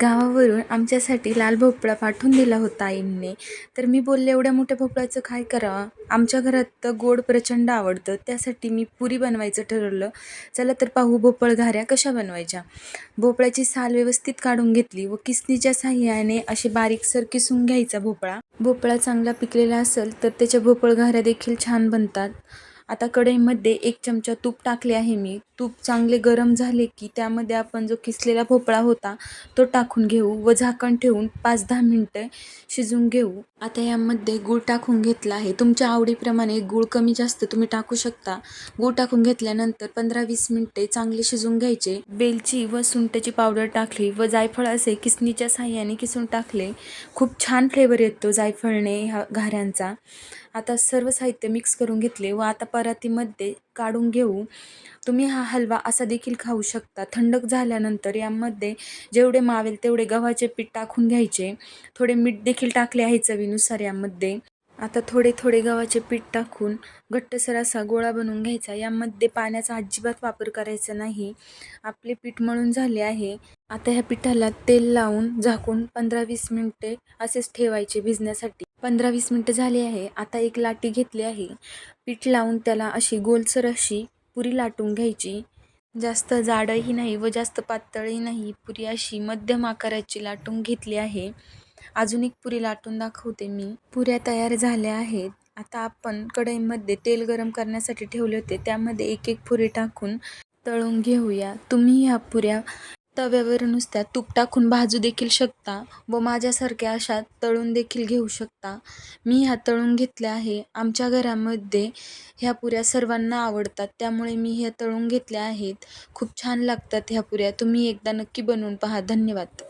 गावावरून आमच्यासाठी लाल भोपळा पाठवून दिला होता आईंनी. तर मी बोलले एवढ्या मोठ्या भोपळ्याचं काय करावं आमच्या घरात तर गोड प्रचंड आवडतं. त्यासाठी मी पुरी बनवायचं ठरवलं. चला तर पाहू भोपळ घाऱ्या कशा बनवायच्या. भोपळ्याची साल व्यवस्थित काढून घेतली व किसनीच्या साह्याने असे बारीकसर किसून घ्यायचा भोपळा. भोपळा चांगला पिकलेला असेल तर त्याच्या भोपळ घाऱ्या देखील छान बनतात. आता कढईमध्ये एक चमचा तूप टाकले आहे मी. तूप चांगले गरम झाले की त्यामध्ये आपण जो किसलेला भोपळा होता तो टाकून घेऊ व झाकण ठेवून पाच दहा मिनटं शिजवून घेऊ. आता यामध्ये गूळ टाकून घेतला आहे. तुमच्या आवडीप्रमाणे गूळ कमी जास्त तुम्ही टाकू शकता. गूळ टाकून घेतल्यानंतर पंधरा वीस मिनटे चांगले शिजून घ्यायचे. वेलची व सुंठची पावडर टाकली व जायफळ असे किसनीच्या साह्याने किसून टाकले. खूप छान फ्लेवर येतो जायफळने ह्या घाऱ्यांचा. आता सर्व साहित्य मिक्स करून घेतले व आता परातीमध्ये काढून घेऊ. तुम्ही हा हलवा असा देखील खाऊ शकता. थंडक झाल्यानंतर यामध्ये जेवढे मावेल तेवढे गव्हाचे पीठ टाकून घ्यायचे. थोडे मीठ देखील टाकले आहे चवीनुसार यामध्ये. आता थोडे थोडे गव्हाचे पीठ टाकून घट्टसर असा गोळा बनवून घ्यायचा. यामध्ये पाण्याचा अजिबात वापर करायचा नाही. आपले पीठ मळून झाले आहे. आता ह्या पिठाला तेल लावून झाकून पंधरा वीस मिनटे असेच ठेवायचे भिजण्यासाठी. पंधरा वीस मिनटं झाली आहे. आता एक लाटी घेतली आहे. पीठ लावून त्याला अशी गोलसर अशी पुरी लाटून घ्यायची. जास्त जाडही नाही व जास्त पातळही नाही. पुरी अशी मध्यम आकाराची लाटून घेतली आहे. अजून एक पुरी लाटून दाखवते मी. पुऱ्या तयार झाल्या आहेत. आता आपण कढईमध्ये तेल गरम करण्यासाठी ठेवले होते. त्यामध्ये एक एक पुरी टाकून तळून घेऊया. तुम्ही ह्या पुऱ्या तव्यावर नुसत्या तूप टाकून भाजू देखील शकता व माझ्यासारख्या अशा तळून देखील घेऊ शकता. मी ह्या तळून घेतल्या आहे. आमच्या घरामध्ये ह्या पुऱ्या सर्वांना आवडतात. त्यामुळे मी ह्या तळून घेतल्या आहेत. खूप छान लागतात ह्या पुऱ्या. तुम्ही एकदा नक्की बनवून पहा. धन्यवाद.